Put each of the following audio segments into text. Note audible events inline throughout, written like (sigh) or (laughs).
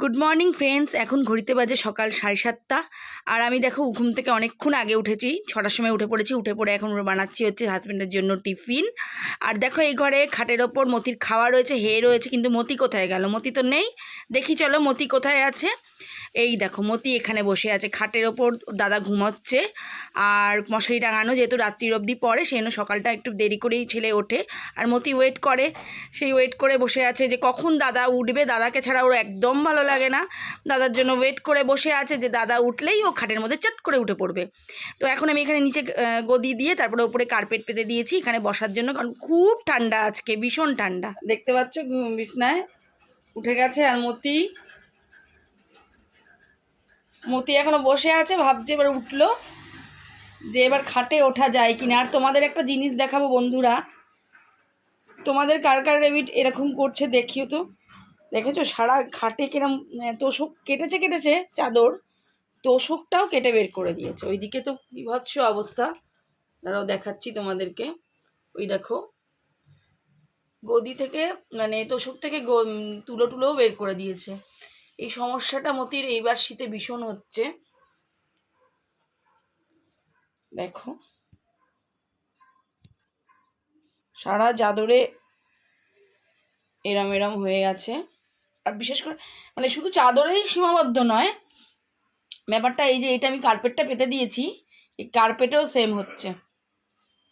Good morning friends এখন ঘড়িতে বাজে সকাল সাড়ে সাতটা। আর আমি দেখো ঘুম থেকে অনেকক্ষণ আগে উঠেছি। ছটার সময় উঠে পড়েছি। উঠে পড়ে এখন বানাচ্ছি হচ্ছে হাজব্যান্ডের জন্য টিফিন। আর দেখো এই ঘরে খাটের ওপর মতির খাওয়া রয়েছে, হে রয়েছে, কিন্তু মতি কোথায় গেল? মতি তো নেই। দেখি চলো মতি কোথায় আছে। এই দেখো, মতি এখানে বসে আছে। খাটের ওপর দাদা ঘুমাচ্ছে আর মশারি টাঙানো যেহেতু রাত্রির অবধি পড়ে, সেই জন্য সকালটা একটু দেরি করেই ছেলে ওঠে। আর মতি ওয়েট করে, সেই ওয়েট করে বসে আছে যে কখন দাদা উঠবে? দাদাকে ছাড়া ওর একদম ভালো লাগে না। দাদার জন্য ওয়েট করে বসে আছে যে দাদা উঠলেই ও খাটের মধ্যে চট করে উঠে পড়বে। তো এখন আমি এখানে নিচে গদি দিয়ে তারপরে ওপরে কার্পেট পেতে দিয়েছি। এখানে বসার জন্য কারণ খুব ঠান্ডা আজকে, ভীষণ ঠান্ডা। দেখতে পাচ্ছ বিছনায় উঠে গেছে আর মতি মতি এখনও বসে আছে ভাবছে এবার উঠল যে এবার খাটে ওঠা যায় কিনা। আর তোমাদের একটা জিনিস দেখাবো বন্ধুরা। তোমাদের কার কার রেবিট এরকম করছে দেখিও তো। দেখেছ? সারা খাটে কিরম আহ, তোষক কেটেছে কেটেছে চাদর। তোষকটাও কেটে বের করে দিয়েছে। ওইদিকে তো বিভৎস অবস্থা। দাঁড়াও দেখাচ্ছি তোমাদেরকে। ওই দেখো। গদি থেকে মানে তোষক থেকে তুলো টুলোও বের করে দিয়েছে। এই সমস্যাটা মতির এইবার শীতে ভীষণ হচ্ছে। দেখো। সারা চাদরে এরম এরম হয়ে গেছে। আর বিশেষ করে মানে শুধু চাদরেই সীমাবদ্ধ নয়, ব্যাপারটা এই যে এটা আমি কার্পেটটা পেতে দিয়েছি, এই কার্পেটেও সেম হচ্ছে।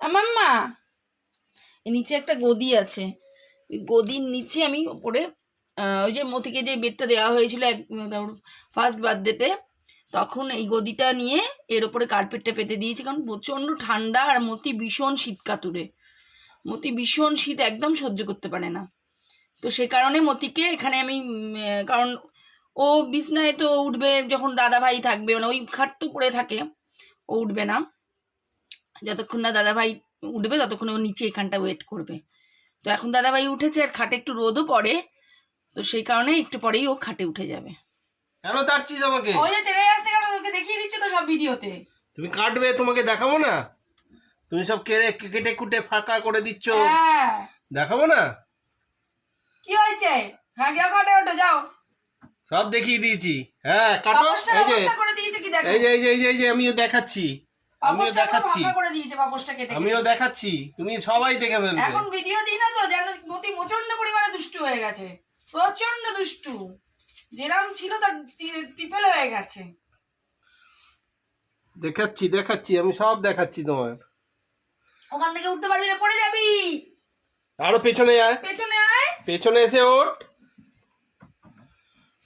মাম্মা! এর নিচে একটা গদি আছে। গদির নিচে আমি ওপরে ওই যে মতিকে যে বেডটা দেওয়া হয়েছিল এক ফার্স্ট বার্থডেতে তখন এই গদিটা নিয়ে এর ওপরে কার্পেটটা পেতে দিয়েছি, কারণ প্রচণ্ড ঠান্ডা আর মতি ভীষণ শীত কাতুরে। মতি ভীষণ শীত একদম সহ্য করতে পারে না। তো সে কারণে মতিকে এখানে আমি কারণ ও বিছনায় তো উঠবে যখন দাদা ভাই থাকবে মানে ওই খাট তো পড়ে থাকে, ও উঠবে না। যতক্ষণ না দাদা ভাই উঠবে, ততক্ষণ ও নিচে এখানটা ওয়েট করবে। তো এখন দাদা ভাই উঠেছে, আর খাটে একটু রোদও পড়ে তো সেই কারণে একটু পরেই ও খাটে উঠে যাবে। কেন তারছিস আমাকে? ওই যে তেরে আসছে কেন? তোকে দেখিয়ে দিচ্ছে তো সব ভিডিওতে। তুমি কাটবে তোমাকে দেখাবো না? তুমি সব কেড়ে কেটে কুটে ফাঁকা করে দিচ্ছ। হ্যাঁ। দেখাবো না? কি হয়েছে? হ্যাঁ যাও খাটে ওঠো যাও। সব দেখিয়ে দিয়েছি। হ্যাঁ কাটো। এই যে করে দিয়েছে কি এই যে এই যে এই যে এই যে আমিও দেখাচ্ছি। আমিও দেখাচ্ছি। ফাঁকা করে দিয়েছে পাপোশটা কেটে আমিও দেখাচ্ছি। তুমি সবাই দেখে ফেলবে। এখন ভিডিও দিই না তো যেন মতি প্রচণ্ড পরিমাণে দুষ্টু হয়ে গেছে। প্রচণ্ড দুষ্টু। যেরাম ছিল তার টিপেল হয়ে গেছে। দেখাচ্ছি দেখাচ্ছি আমি সব দেখাচ্ছি তোমার। ওখান থেকে উঠতে পারবি না পড়ে যাবি। আরও পেছনে আয়। পেছনে আয়। পেছনে এসে ওঠ।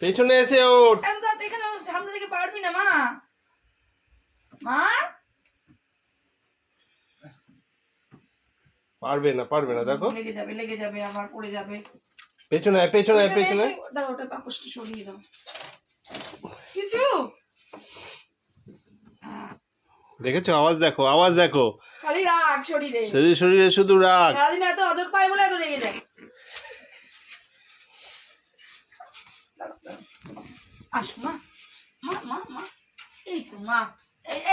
পেছনে এসে ওঠ। এখানে সামনে থেকে পারবি না মা। মা। পারবে না পারবে না দেখো। লেগে যাবে লেগে যাবে আবার পড়ে যাবে। পেছনে পেছনে পেছনে। দাও ওটা পাপোশটা সরিয়ে দাও। কিছু? দেখেছ? আওয়াজ দেখো আওয়াজ দেখো। খালি রাগ শরীরে। শরীর শরীরে শুধু রাগ। সারাদিন এত আদর পায় বলে এত রেগে যায়। আসো মা। মা মা মা। এই তো মা।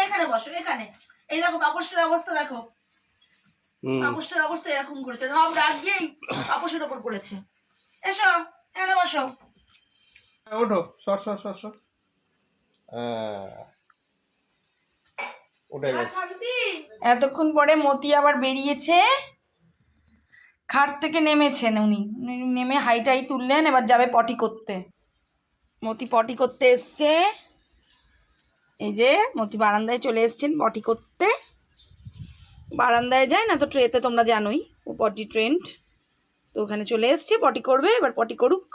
এখানে বসো এখানে। এই দেখো পাপোশটার অবস্থা দেখো। পাপোশটার অবস্থা এরকম করেছে। সব রাগ গিয়েই পাপোশের ওপর পড়েছে। এসো এখানে বসো। ওঠো সর সর সর সর। হ্যাঁ। এতক্ষণ পরে মতি আবার বেরিয়েছে। খাট থেকে নেমেছেন উনি। উনি নেমে হাইটাই তুললেন এবার যাবে পটি করতে। মতি পটি করতে এসছে। এই যে মতি বারান্দায় চলে এসছেন পটি করতে। বারান্দায় যায় না তো ট্রেতে তোমরা জানোই ও পটি ট্রেন্ড। তো ওখানে চলে এসছে, পটি করবে, এবার পটি করুক।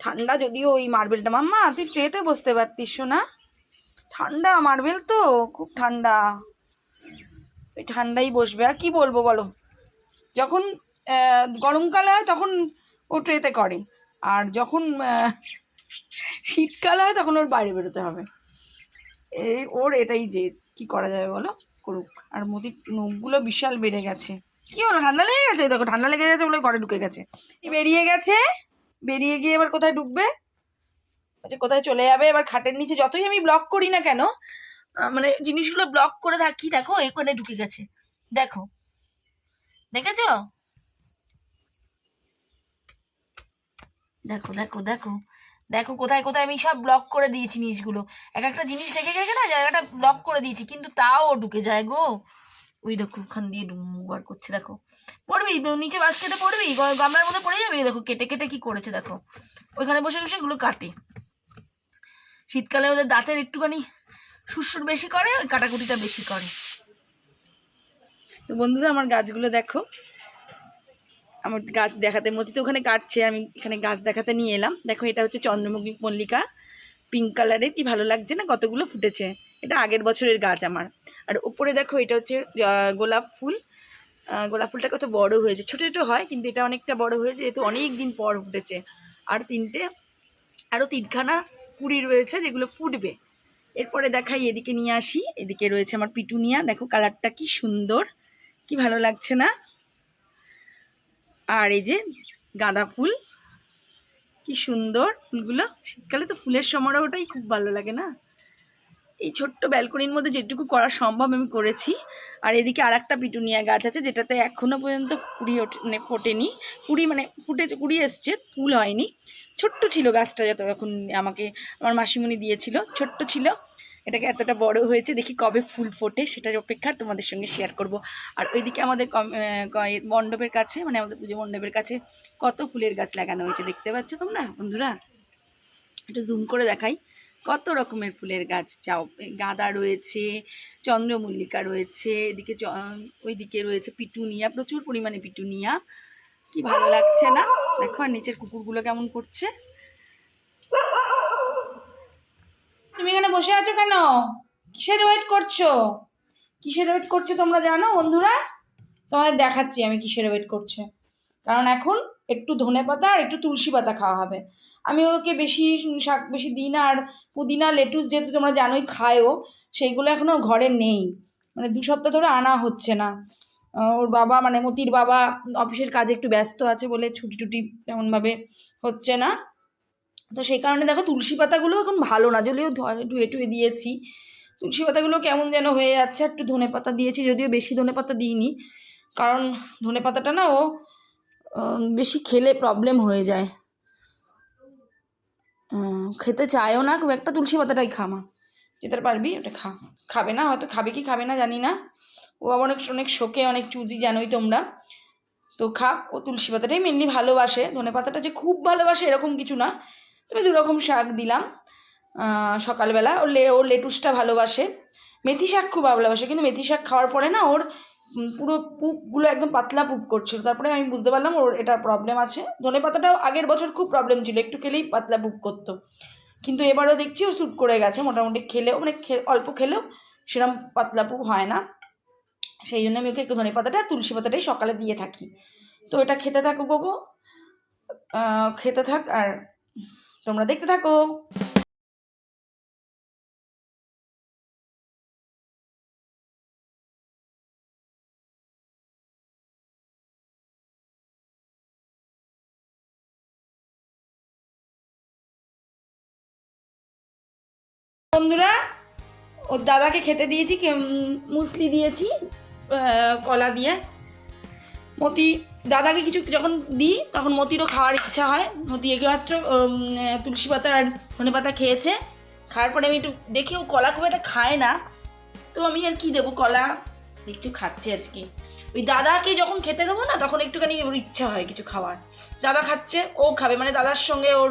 ঠান্ডা যদিও ওই মার্বেলটা, মাম্মা, তুই ট্রেতে বসতে পারতিস না ঠান্ডা মার্বেল তো, খুব ঠান্ডা। ওই ঠান্ডাই বসবে, আর কি বলব বলো? যখন গরমকাল হয় তখন ও ট্রেতে করে। আর যখন শীতকাল হয় তখন ওর বাইরে বেরোতে হবে। এই ওর এটাই যে, কি করা যাবে বলো? করুক। আর মোদির নখগুলো বিশাল বেড়ে গেছে। কি হলো? ঠান্ডা লেগে গেছে? দেখো, ঠান্ডা লেগে গেছে বলে ঘরে ঢুকে গেছে। বেরিয়ে গেছে, বেরিয়ে গিয়ে এবার কোথায় ঢুকবে? বলছে কোথায় চলে যাবে? এবার খাটের নিচে যতই আমি ব্লক করি না কেন মানে জিনিসগুলো ব্লক করে থাকি, দেখো এখানে ঢুকে গেছে। দেখো। দেখেছ? দেখো দেখো দেখো। দেখো কোথায় কোথায় আমি সব ব্লক করে দিয়েছি জিনিসগুলো। এক একটা জিনিস রেখে রেখে না, জায়গাটা ব্লক করে দিয়েছি, কিন্তু তাও ঢুকে যায় গো। ওই দেখো, ওখান দিয়ে বার করছে, দেখো। পড়বি? নিচে বাস্কেটে পড়বি? গামলার মধ্যে পড়ে যাবি? দেখো, কেটে কেটে কি করেছে, দেখো। ওইখানে বসে বসে এগুলো কাটে। শীতকালে ওদের দাঁতের একটুখানি সুরসুর বেশি করে, ওই কাটাকুটিটা বেশি করে। তো বন্ধুরা, আমার গাছগুলো দেখো। আমার গাছ দেখাতে মতি তো ওখানে কাটছে, আমি এখানে গাছ দেখাতে নিয়ে এলাম। দেখো, এটা হচ্ছে চন্দ্রমুখী মল্লিকা। পিঙ্ক কালারের কি ভালো লাগছে না? কতগুলো ফুটেছে? এটা আগের বছরের গাছ আমার। আর উপরে দেখো, এটা হচ্ছে গোলাপ ফুল। গোলাপ ফুলটা কত বড় হয়েছে। ছোটো ছোটো হয়, কিন্তু এটা অনেকটা বড় হয়েছে, যেহেতু অনেক দিন পর ফুটেছে। আর তিনটে আরও তিনখানা কুড়ি রয়েছে যেগুলো ফুটবে। এরপরে দেখাই, এদিকে নিয়ে আসি। এদিকে রয়েছে আমার পিটুনিয়া। দেখো, কালারটা কি সুন্দর। কি ভালো লাগছে না? আর এই যে গাঁদা ফুল। কি সুন্দর ফুলগুলো। শীতকালে তো ফুলের সমারোহটাই খুব ভালো লাগে না? এই ছোট্ট ব্যালকনির মধ্যে যেটুকু করা সম্ভব আমি করেছি। আর এদিকে আর একটা পিটুনিয়া গাছ আছে, যেটাতে এখনও পর্যন্ত কুড়ি ওঠে মানে ফোটেনি। কুড়ি মানে ফুটে, কুড়ি এসছে, ফুল হয়নি। ছোট্ট ছিল গাছটা যত এখন আমাকে, আমার মাসিমণি দিয়েছিল। ছোট্ট ছিল। এটাকে এতটা বড় হয়েছে, দেখি কবে ফুল ফোটে, সেটার অপেক্ষা তোমাদের সঙ্গে শেয়ার করব। আর ওইদিকে আমাদের মণ্ডপের কাছে মানে আমাদের পুজো মণ্ডপের কাছে কত ফুলের গাছ লাগানো হয়েছে দেখতে পাচ্ছ তোমরা, বন্ধুরা? একটু জুম করে দেখাই, কত রকমের ফুলের গাছ, চাও গাঁদা রয়েছে, চন্দ্রমল্লিকা রয়েছে, এদিকে ওইদিকে রয়েছে পিটুনিয়া, প্রচুর পরিমাণে পিটুনিয়া। কি ভালো লাগছে না? দেখো, আর নিচের কুকুরগুলো কেমন করছে? তুমি এখানে বসে আছো কেন? কিসের ওয়েট করছ? কিসের ওয়েট করছে তোমরা জানো, বন্ধুরা? তোমাদের দেখাচ্ছি আমি কিসের ওয়েট করছে। কারণ এখন একটু ধনে পাতা আর একটু তুলসী পাতা খাওয়া হবে। আমি ওকে বেশি শাক বেশি দিই না, আর পুদিনা, লেটুস যেহেতু তোমরা জানোই খায়ও, সেইগুলো এখনও ঘরে নেই। মানে দু সপ্তাহ ধরে আনা হচ্ছে না। ওর বাবা মানে মতির বাবা অফিসের কাজে একটু ব্যস্ত আছে বলে ছুটি টুটি তেমনভাবে হচ্ছে না। তো সেই কারণে দেখো তুলসী পাতাগুলো এখন ভালো না, যদিও ধুয়ে টুয়ে দিয়েছি। তুলসী পাতাগুলো কেমন যেন হয়ে যাচ্ছে, একটু ধনে পাতা দিয়েছি, যদিও বেশি ধনে পাতা দিইনি। কারণ ধনে পাতাটা না ও বেশি খেলে প্রবলেম হয়ে যায়। খেতে চায়ও না, খুব একটা তুলসী পাতাটাই খামা যেতে পারবি ওটা খা। খাবে না, হয়তো খাবে কি খাবে না জানি না। ও আবার অনেক অনেক শোকে, অনেক চুজি জানোই তোমরা। তো খাক, ও তুলসী পাতাটাই মেনলি ভালোবাসে। ধনে পাতাটা যে খুব ভালোবাসে এরকম কিছু না। তবে দু রকম শাক দিলাম সকালবেলা। ওর লে ওর লেটুসটা ভালোবাসে। মেথি শাক খুব ভালোবাসে, কিন্তু মেথি শাক খাওয়ার পরে না ওর পুরো পুপগুলো একদম পাতলা পুপ করছিল। তারপরে আমি বুঝতে পারলাম ওর এটা প্রবলেম আছে। ধনে পাতাটাও আগের বছর খুব প্রবলেম ছিল, একটু খেলেই পাতলা পুপ করতো। কিন্তু এবারও দেখছি ও স্যুট করে গেছে, মোটামুটি খেলেও মানে অল্প খেলেও সেরকম পাতলা পুপ হয় না। সেই জন্য আমি ওকে একটু ধনে পাতাটা, তুলসী পাতাটাই সকালে দিয়ে থাকি। তো এটা খেতে থাকো গোগো খেতে থাক আর তোমরা দেখতে থাকো। বন্ধুরা ওর দাদাকে খেতে দিয়েছি মুসলি দিয়েছি কলা দিয়ে। মতি দাদাকে কিছু যখন দিই, তখন মতিরও খাওয়ার ইচ্ছা হয়। মতি একমাত্র তুলসী পাতা আর ধনে পাতা খেয়েছে। খাওয়ার পরে আমি একটু দেখি, ও কলা খুব একটা খায় না। তো আমি আর কি দেবো কলা? একটু খাচ্ছে আজকে। ওই দাদাকে যখন খেতে দেবো না, তখন একটুখানি ওর ইচ্ছা হয় কিছু খাওয়ার। দাদা খাচ্ছে, ও খাবে। মানে দাদার সঙ্গে ওর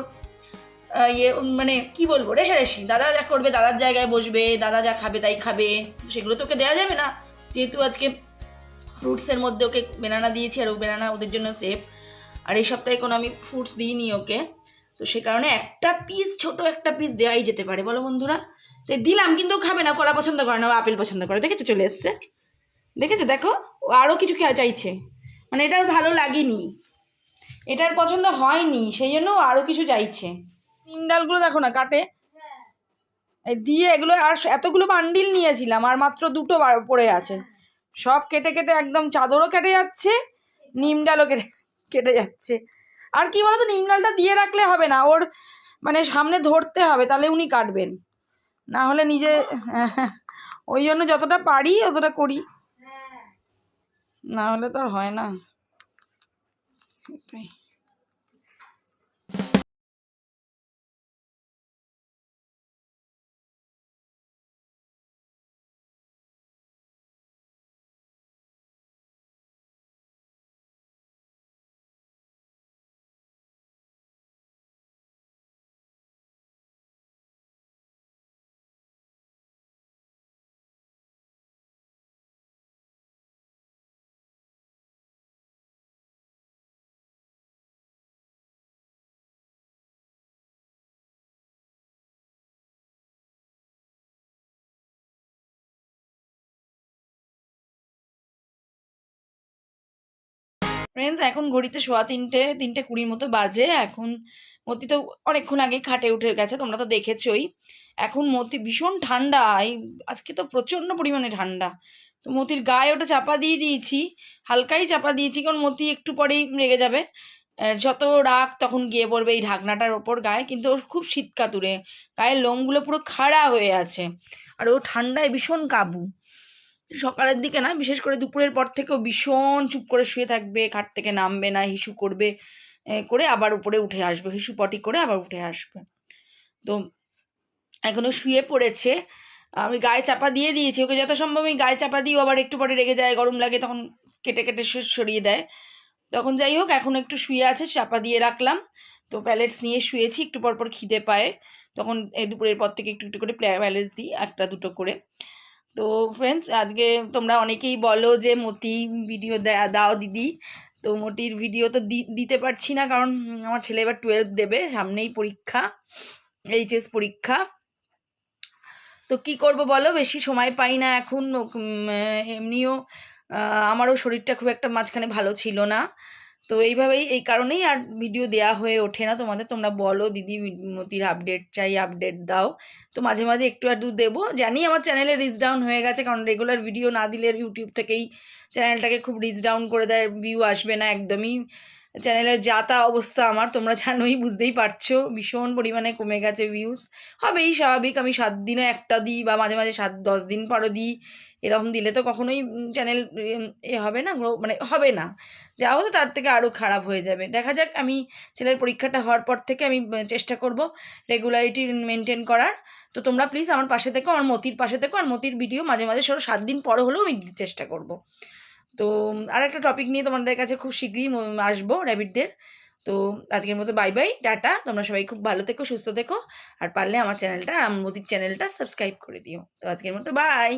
ইয়ে মানে কি বলব? রেশারেশি। দাদা যা করবে, দাদার জায়গায় বসবে, দাদা যা খাবে, তাই খাবে। সেগুলো তো ওকে দেওয়া যাবে না। যেহেতু আজকে ফ্রুটসের মধ্যে ওকে বেনানা দিয়েছি আর ও বেনানা ওদের জন্য সেফ আর এই সপ্তাহে কোনো আমি ফ্রুটস দিইনি ওকে। তো সে কারণে একটা পিস ছোট একটা পিস দেওয়াই যেতে পারে। বলো বন্ধুরা। তো দিলাম, কিন্তু খাবে না কলা পছন্দ করে না আপেল পছন্দ করে। দেখেছ, চলে এসছে। দেখেছ, দেখো, ও আরও কিছু খেয়া চাইছে। মানে এটা ওর ভালো লাগেনি। এটার পছন্দ হয়নি, সেই জন্য আরও কিছু চাইছে। ডালগুলো দেখো না, কাটে? দিয়ে এগুলো আর এতগুলো বান্ডিল নিয়েছিলাম, আর মাত্র দুটো পড়ে আছে। সব কেটে কেটে একদম চাদরও কেটে যাচ্ছে নিম ডালও কেটে (laughs) কেটে যাচ্ছে। আর কি বলতো নিম ডালটা দিয়ে রাখলে হবে না ওর মানে সামনে ধরতে হবে তাহলে উনি কাটবেন। না হলে নিজে (laughs) ওই জন্য যতটা পারি অতটা করি। না হলে তো আর হয় না। ফ্রেন্ডস এখন ঘড়িতে সোয়া তিনটে তিনটে কুড়ির মতো বাজে। এখন মতি তো অনেকক্ষণ আগেই খাটে উঠে গেছে, তোমরা তো দেখেছোই। এখন মতি ভীষণ ঠান্ডা, এই আজকে তো প্রচণ্ড পরিমাণে ঠান্ডা। তো মতির গায়ে ওটা চাপা দিয়ে দিয়েছি, হালকাই চাপা দিয়েছি, কারণ মতি একটু পরেই রেগে যাবে। যত রাগ তখন গিয়ে পড়বে এই ঢাকনাটার ওপর গায়ে, কিন্তু ওর খুব শীত কাতুরে গায়ের লোমগুলো পুরো খাড়া হয়ে আছে। আর ও ঠান্ডায় ভীষণ কাবু। সকালের দিকে না, বিশেষ করে দুপুরের পর থেকেও ভীষণ চুপ করে শুয়ে থাকবে, খাট থেকে নামবে না, হিসু করবে করে আবার উপরে উঠে আসবে, হিসু পটি করে আবার উঠে আসবে। তো এখনও শুয়ে পড়েছে। আমি গায়ে চাপা দিয়ে দিয়েছি, ওকে যত সম্ভব আমি গায়ে চাপা দিই ও আবার একটু পরে রেগে যায়, গরম লাগে তখন কেটে কেটে সরিয়ে দেয়। তখন যাই হোক, এখন একটু শুয়ে আছে, চাপা দিয়ে রাখলাম। তো প্যালেটস নিয়ে শুয়েছি, একটু পর পর খিদে পায়। তখন দুপুরের পর থেকে একটু একটু করে প্যালেটস দিই, একটা দুটো করে। তো ফ্রেন্ডস আজকে তোমরা অনেকেই বলো যে মতি ভিডিও দাও দিদি। তো মতির ভিডিও তো দিতে পারছি না কারণ আমার ছেলে এবার টুয়েলভ দেবে, সামনেই পরীক্ষা এইচএস পরীক্ষা। তো কি করব বলো? বেশি সময় পাই না এখন এমনিও আমারও শরীরটা খুব একটা মাঝখানে ভালো ছিল না। তো এইভাবেই, এই কারণেই আর ভিডিও দেয়া হয়ে ওঠে না। তোমাদের, তোমরা বলো, দিদি, মতির আপডেট চাই আপডেট দাও। তো মাঝে মাঝে একটু আধটু দেবো। জানি আমার চ্যানেলে রিচ ডাউন হয়ে গেছে, কারণ রেগুলার ভিডিও না দিলে ইউটিউব থেকেই চ্যানেলটাকে খুব রিচ ডাউন করে দেয় ভিউ আসবে না একদমই। চ্যানেলের যা তা অবস্থা আমার, তোমরা জানোই, বুঝতেই পারছ। ভীষণ পরিমাণে কমে গেছে ভিউজ হবেই স্বাভাবিক, আমি সাত দিনে একটা দিই বা মাঝে মাঝে সাত, দশ দিন পরও দিই। এরকম দিলে তো কখনোই চ্যানেল এ হবে না মানে হবে না। যা হতো তার থেকে আরও খারাপ হয়ে যাবে। দেখা যাক, আমি ছেলের পরীক্ষাটা হওয়ার পর থেকে আমি চেষ্টা করব রেগুলারিটি মেনটেন করার। তো তোমরা প্লিজ আমার পাশে থেকো, আমার মতির পাশে থেকো, আর মতির ভিডিও মাঝে মাঝে সরো, সাত দিন পর হলেও আমি চেষ্টা করব। তো আর একটা টপিক নিয়ে তোমাদের কাছে খুব শীঘ্রই আসব র্যাবিটদের তো আজকের মতো বাই বাই টাটা। তোমরা সবাই খুব ভালো থেকো, সুস্থ থেকো। আর পারলে আমার চ্যানেলটা আমার মতির চ্যানেলটা সাবস্ক্রাইব করে দিও। তো আজকের মতো বাই